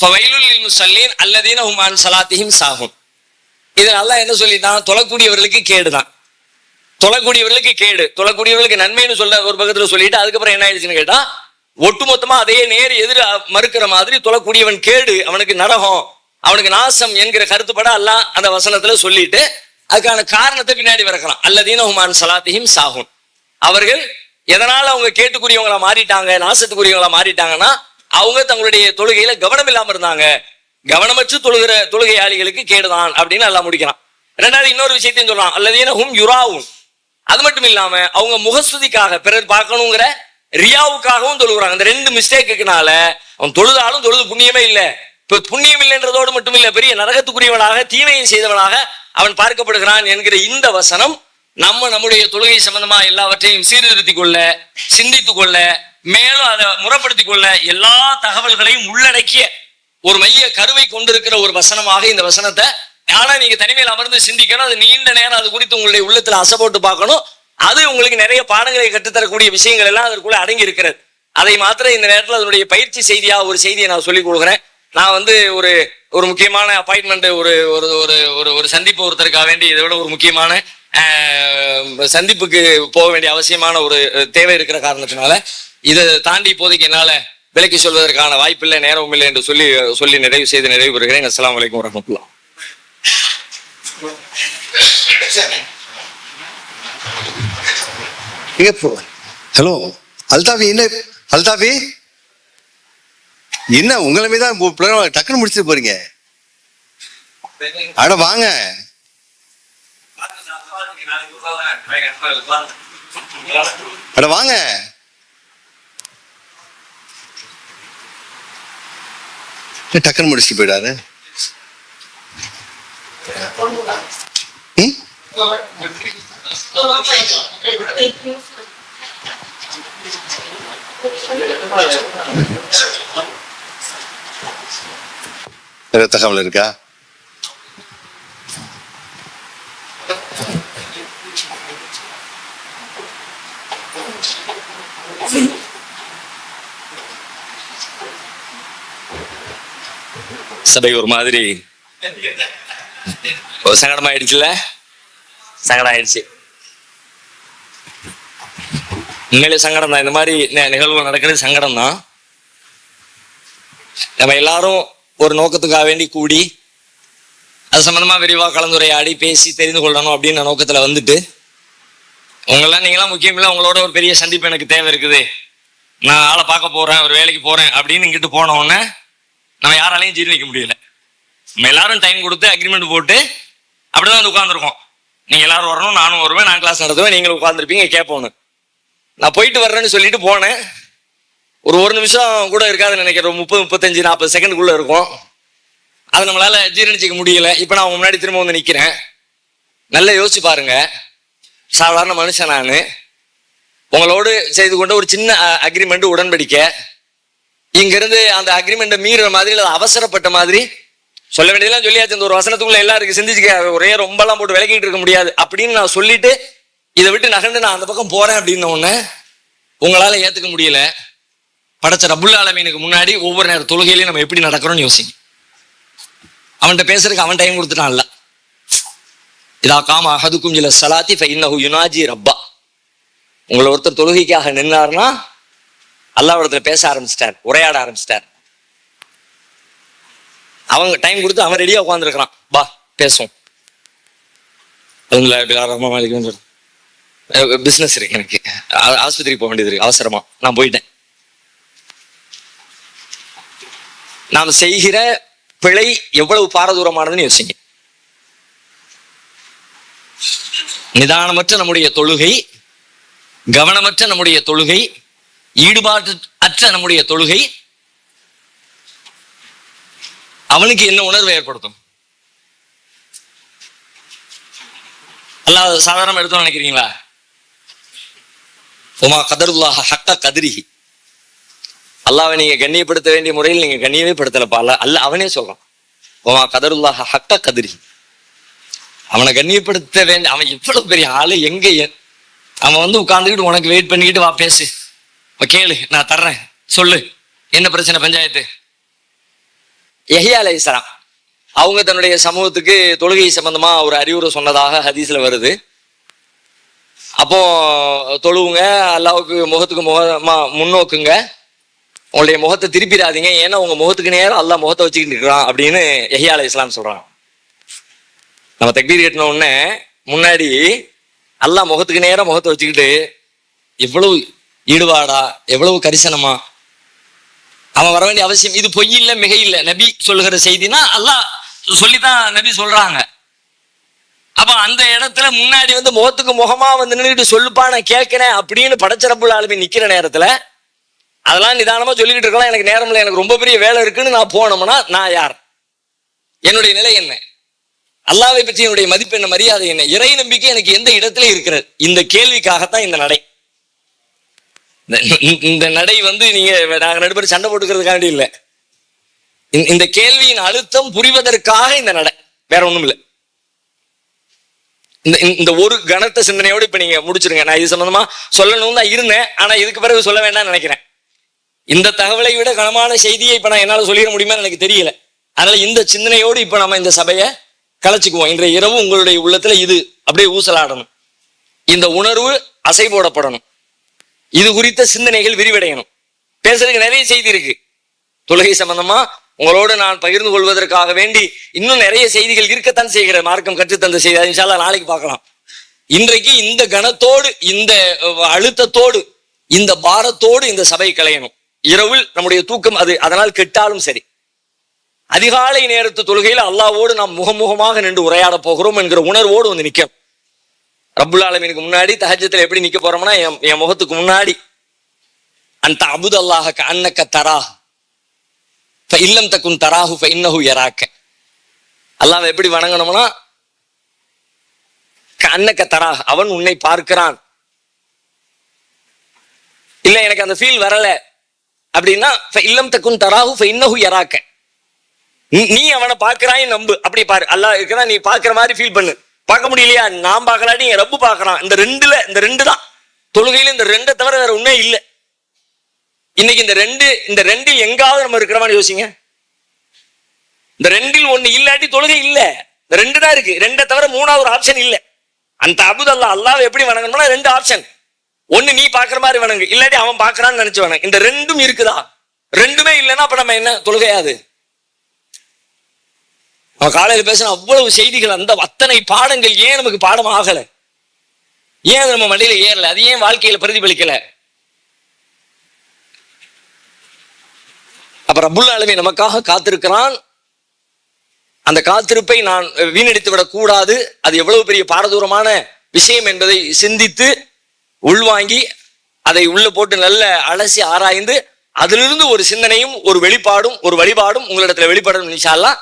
முசல்லீன் அல்லதீன ஹுமான் சலாத்தியும் சாகும் இது நல்லா என்ன சொல்லிட்டான்? தொழக்கூடியவர்களுக்கு கேடுதான். தொழக்கூடியவர்களுக்கு கேடு. தொழக்கூடியவர்களுக்கு நன்மைன்னு சொல்ல ஒரு பக்கத்துல சொல்லிட்டு அதுக்கப்புறம் என்ன ஆயிடுச்சுன்னு கேட்டா ஒட்டுமொத்தமா அதே நேர் எதிர மறுக்கிற மாதிரி தொழக்கூடியவன் கேடு அவனுக்கு நரகம் அவனுக்கு நாசம் என்கிற கருத்துப்பட அல்லாஹ் அந்த வசனத்துல சொல்லிட்டு அதுக்கான காரணத்தை பின்னாடி விறக்கலாம் அல்லதீன ஹுமான் சலாத்தியும் சாகும் அவர்கள் எதனால அவங்க கேட்டுக்குரியவங்களா மாறிட்டாங்க நாசத்துக்குரியவங்களா மாறிட்டாங்கன்னா அவங்க தங்களுடைய தொழுகையில கவனம் இல்லாம இருந்தாங்க. கவனமற்று தொழுகிற தொழுகையாளிகளுக்கு கேடுதான் அப்படின்னு நல்லா முடிக்கிறான். ரெண்டாவது இன்னொரு விஷயத்தையும் சொல்றான். அல்லதீன ஹும் யுராவும் அது மட்டும் இல்லாம அவங்க முகஸ்துதிக்காக பிறர் பார்க்கணுங்கிற ரியாவுக்காகவும் தொழுகிறாங்க. இந்த ரெண்டு மிஸ்டேக்குனால அவன் தொழுதாலும் தொழுது புண்ணியமே இல்லை. இப்ப புண்ணியம் இல்லைன்றதோடு மட்டும் இல்ல பெரிய நரகத்துக்குரியவனாக தீமையை செய்தவனாக அவன் பார்க்கப்படுகிறான் என்கிற இந்த வசனம் நம்ம நம்முடைய தொழுகை சம்பந்தமா எல்லாவற்றையும் சீர்திருத்திக் கொள்ள சிந்தித்துக் கொள்ள மேலும் அதை முறைப்படுத்திக் கொள்ள எல்லா தகவல்களையும் உள்ளடக்கிய ஒரு மைய கருவை கொண்டிருக்கிற ஒரு வசனமாக இந்த வசனத்தை ஆனா நீங்க தனிமையில் அமர்ந்து சிந்திக்கணும் அது நீண்ட நேரம் அது குறித்து உங்களுடைய உள்ளத்துல அசை பார்க்கணும். அது உங்களுக்கு நிறைய பாடங்களை கற்றுத்தரக்கூடிய விஷயங்கள் எல்லாம் அதற்குள்ள அடங்கி இருக்கிறது அதை மாத்திரம் இந்த நேரத்தில் அதனுடைய பயிற்சி செய்தியா ஒரு செய்தியை நான் சொல்லிக் கொடுக்குறேன். நான் வந்து ஒரு ஒரு முக்கியமான அப்பாயின்மெண்ட் ஒரு ஒரு ஒரு ஒரு ஒரு சந்திப்பு ஒருத்தருக்காக வேண்டி இதை விட ஒரு முக்கியமான சந்திப்புக்கு போக வேண்டிய அவசியமான ஒரு தேவை இருக்கிற காரணத்தினால இதை தாண்டி இப்போதைக்கு என்னால விலக்கி சொல்வதற்கான வாய்ப்பில்லை நேரமும் இல்லை என்று சொல்லி சொல்லி நிறைவு செய்து நிறைவு பெறுகிறேன். அஸ்லாம் வலைக்கம் வரமத்துல்லா ஹலோ அல்தாஃபி என்ன அல்தாஃபி என்ன உங்களை மீது தான் டக்குன்னு முடிச்சுட்டு போறீங்க? அட வாங்க. அட வாங்க. டக்குன்னு முடிச்சுட்டு போயிடாரு தகவல் இருக்கா? சபை ஒரு மாதிரி சங்கடம் ஆயிடுச்சுல சங்கடம் ஆயிடுச்சு உண்மையிலே சங்கடம் தான் இந்த மாதிரி நிகழ்வு நடக்கிறது சங்கடம் தான் நம்ம எல்லாரும் ஒரு நோக்கத்துக்காக வேண்டி கூடி அது சம்பந்தமா விரிவா கலந்துரையாடி பேசி தெரிந்து கொள்ளணும் அப்படின்னு நோக்கத்துல வந்துட்டு உங்களெல்லாம் நீங்களாம் முக்கியம் இல்லை. உங்களோட ஒரு பெரிய சந்திப்பு எனக்கு தேவை இருக்குது. நான் ஆளை பார்க்க போறேன் ஒரு வேலைக்கு போறேன் அப்படின்னு இங்கிட்டு போன உடனே நம்ம யாராலையும் ஜீரணிக்க முடியல. நம்ம எல்லாரும் டைம் கொடுத்து அக்ரிமெண்ட் போட்டு அப்படிதான் வந்து உட்காந்துருக்கோம் நீங்க எல்லாரும் வரணும் நானும் வருவேன் நான் கிளாஸ் நடத்துவேன் நீங்களும் உட்காந்துருப்பீங்க கேட்போன்னு நான் போயிட்டு வர்றேன்னு சொல்லிட்டு போனேன். ஒரு ஒரு நிமிஷம் கூட இருக்காதுன்னு நினைக்கிறேன். முப்பது முப்பத்தஞ்சு நாற்பது செகண்டுக்குள்ள இருக்கும். அதை நம்மளால ஜீரணிச்சிக்க முடியல. இப்போ நான் உங்க முன்னாடி திரும்ப வந்து நிற்கிறேன் நல்லா யோசிச்சு பாருங்க. சாதாரண மனுஷன் நான். உங்களோடு செய்து கொண்ட ஒரு சின்ன அக்ரிமெண்ட் உடன்படிக்கை. இங்கிருந்து அந்த அக்ரிமெண்ட்டை மீறுற மாதிரி இல்லை அவசரப்பட்ட மாதிரி. சொல்ல வேண்டியதெல்லாம் சொல்லியாச்சு. இந்த ஒரு வசனத்துக்குள்ள எல்லாருக்கும் சிந்திச்சுக்க ஒரே ரொம்பலாம் போட்டு விளக்கிட்டு இருக்க முடியாது. அப்படின்னு நான் சொல்லிட்டு இதை விட்டு நகர்ந்து நான் அந்த பக்கம் போறேன் அப்படின்ன உடனே உங்களால ஏத்துக்க முடியல. படைச்ச ரபுல் ஆலமீனுக்கு முன்னாடி ஒவ்வொரு நேர தொழுகையிலையும் நம்ம எப்படி நடக்கிறோம்னு யோசிங்க. அவன்கிட்ட பேசுறதுக்கு அவன் டைம் கொடுத்துட்டான்ல இதா காம அஹதுக்கும் ஜில சலாத்தி ஃபைன்னஹு யுனாஜி ரப்பா. உங்களை ஒருத்தர் தொழுகைக்காக நின்னார்னா அல்லாவிடத்துல பேச ஆரம்பிச்சிட்டார் உரையாட ஆரம்பிச்சிட்டார். அவங்க டைம் கொடுத்து அவன் ரெடியா உட்காந்துருக்கிறான் பா பேசுவோம். பிசினஸ் இருக்கு எனக்கு. ஆஸ்பத்திரிக்கு போக வேண்டியது இருக்கு. அவசரமா. நான் போயிட்டேன். நாம் செய்கிற பிழை எவ்வளவு பாரதூரமானதுன்னு யோசிங்க. நிதானமற்ற நம்முடைய தொழுகை கவனமற்ற நம்முடைய தொழுகை ஈடுபாடு அற்ற நம்முடைய தொழுகை அவனுக்கு என்ன உணர்வை ஏற்படுத்தும்? அல்லாஹ் சாதாரண எடுத்தோம் நினைக்கிறீங்களா? உமா கதருல்லாஹ ஹக்க கதிரிஹி. அல்லாவை நீங்க கண்ணியப்படுத்த வேண்டிய முறையில் நீங்க கண்ணியமே படுத்தலப்பா. அல்ல அல்ல அவனே சொல்றான். உமா கதருல்லாஹ ஹக்க கதிரி அவனை கண்ணியப்படுத்த வேண்டிய அவன் எவ்வளவு பெரிய ஆளு எங்க அவன் வந்து உட்காந்துக்கிட்டு உனக்கு வெயிட் பண்ணிக்கிட்டு வா பேசு. கேளு நான் தர்றேன். சொல்லு என்ன பிரச்சனை பஞ்சாயத்து? யஹ்யா அவங்க தன்னுடைய சமூகத்துக்கு தொழுகை சம்பந்தமா ஒரு அறிவுரை சொன்னதாக ஹதீஸ்ல வருது. அப்போ தொழுவுங்க அல்லாவுக்கு முகத்துக்கு முகமா முன்னோக்குங்க. உங்களுடைய முகத்தை திருப்பிடாதீங்க. ஏன்னா உங்க முகத்துக்கு நேரம் அல்லா முகத்தை வச்சுக்கிட்டு இருக்கிறான் அப்படின்னு எஹியா அலை இஸ்லாம் சொல்றான் நம்ம தக்பீர் கட்டின உடனே முன்னாடி அல்லா முகத்துக்கு நேரம் முகத்தை வச்சுக்கிட்டு எவ்வளவு ஈடுபாடா எவ்வளவு கரிசனமா? அவன் வர வேண்டிய அவசியம் இது பொய் இல்ல மிக இல்ல. நபி சொல்லுகிற செய்தினா அல்லாஹ் சொல்லித்தான் நபி சொல்றாங்க. அப்ப அந்த இடத்துல முன்னாடி வந்து முகத்துக்கு முகமா வந்து நின்றுட்டு சொல்லுப்பா நான் கேட்கிறேன் அப்படின்னு படச்சிறப்புள்ள ஆளுமே நிக்கிற நேரத்துல அதெல்லாம் நிதானமா சொல்லிக்கிட்டு இருக்கலாம். எனக்கு நேரம் இல்லை எனக்கு ரொம்ப பெரிய வேலை இருக்குன்னு நான் போனோம்னா நான் யார்? என்னுடைய நிலை என்ன? அல்லாவை பற்றி என்னுடைய மதிப்பு என்ன மரியாதை என்ன? இறை நம்பிக்கை எனக்கு எந்த இடத்துல இருக்கிறது? இந்த கேள்விக்காகத்தான் இந்த நடை. இந்த- இந்த- நடை வந்து நீங்க நாங்க ரெண்டு சண்டை போட்டுக்கிறதுக்காண்டி இல்ல. இந்த- இந்த கேள்வியின் அழுத்தம் புரிவதற்காக இந்த நடை. வேற ஒண்ணும் இல்லை. இந்த இந்த ஒரு கணத்த சிந்தனையோடு இப்ப நீங்க முடிச்சிருங்க. நான் இது சம்பந்தமா சொல்லணும் தான் இருந்தேன். ஆனா இதுக்கு பிறகு சொல்ல வேண்டாம்னு நினைக்கிறேன். இந்த தகவலை விட கனமான செய்தியை இப்ப நான் என்னால சொல்லிட முடியுமான்னு எனக்கு தெரியல. அதனால இந்த சிந்தனையோடு இப்ப நம்ம இந்த சபையை கலைச்சுக்குவோம். இன்றைய இரவு உங்களுடைய உள்ளத்துல இது அப்படியே ஊசலாடணும். இந்த உணர்வு அசை போடப்படணும் இது குறித்த சிந்தனைகள் விரிவடையணும். பேசுறதுக்கு நிறைய செய்தி இருக்கு. தொழுகை சம்பந்தமா உங்களோடு நான் பகிர்ந்து கொள்வதற்காக வேண்டி இன்னும் நிறைய செய்திகள் இருக்கத்தான் செய்கிற மார்க்கம் கற்றுத்தந்த செய்தி. அது நாளைக்கு பார்க்கலாம். இன்றைக்கு இந்த கணத்தோடு இந்த அழுத்தத்தோடு இந்த பாரத்தோடு இந்த சபை கலையணும். இரவில் நம்முடைய தூக்கம் அது அதனால் கெட்டாலும் சரி. அதிகாலை நேரத்து தொழுகையில் அல்லாவோடு நாம் முகமுகமாக நின்று உரையாட போகிறோம் என்கிற உணர்வோடு வந்து நிற்கும் ரப்புல் ஆலமீனுக்கு முன்னாடி தஹஜத்துல எப்படி நிக்க போறோம்னா என் என் முகத்துக்கு முன்னாடி. அந்த அபுத் அல்லாஹ அன்னக்க தரா இல்லம் தக்குன் தராஹு இன்னஹு யராக்க. அல்லாஹ் எப்படி வணங்கணும்னா அன்னக்க தராஹ் அவன் உன்னை பார்க்கிறான். இல்ல எனக்கு அந்த ஃபீல் வரல. அப்படின்னா இல்லம் தக்குன் தராஹு இன்னஹு யராக்க. நீ- அவனை பார்க்கிறாய் நம்பு. அப்படி பாரு. அல்லாஹ் இருக்கிறா நீ பாக்குற மாதிரி ஃபீல் பண்ணு. பார்க்க முடியலையா? நான் பார்க்கலாட்டி என் ரப்பு பார்க்கறான். இந்த ரெண்டுல இந்த ரெண்டு தான் தொழுகையில இந்த ரெண்டை தவிர வேற ஒண்ணே இல்லை. இன்னைக்கு இந்த ரெண்டு இந்த ரெண்டில் எங்காவது நம்ம இருக்கிறவான்னு யோசிங்க. இந்த ரெண்டில் ஒண்ணு இல்லாட்டி தொழுகை இல்ல. இந்த ரெண்டு தான் இருக்கு. ரெண்டை தவிர மூணாவது ஒரு ஆப்ஷன் இல்ல. அந்த அபுத் அல்லாவை அல்லாஹ் எப்படி வணங்கணும்னா ரெண்டு ஆப்ஷன் ஒண்ணு நீ பாக்குற மாதிரி வணங்கு. இல்லாட்டி அவன் பாக்குறான்னு நினைச்சு வணங்க. இந்த ரெண்டும் இருக்குதா? ரெண்டுமே இல்லைன்னா அப்ப நம்ம என்ன? தொழுகையாது அவன் காலையில் பேசின அவ்வளவு செய்திகள் அந்த அத்தனை பாடங்கள் ஏன் நமக்கு பாடம் ஆகல? ஏன் நம்ம மண்டையில ஏறல? அது ஏன் வாழ்க்கையில பிரதிபலிக்கல? அப்ப ரபுல் ஆலமீன் நமக்காக காத்திருக்கிறான். அந்த காத்திருப்பை நான் வீணடித்து விடக் கூடாது. அது எவ்வளவு பெரிய பாரதூரமான விஷயம் என்பதை சிந்தித்து உள்வாங்கி அதை உள்ள போட்டு நல்ல அலசி ஆராய்ந்து அதிலிருந்து ஒரு சிந்தனையும் ஒரு வெளிப்பாடும் ஒரு வழிபாடும் உங்களிடத்துல வெளிப்படணும் நினைச்சாலாம்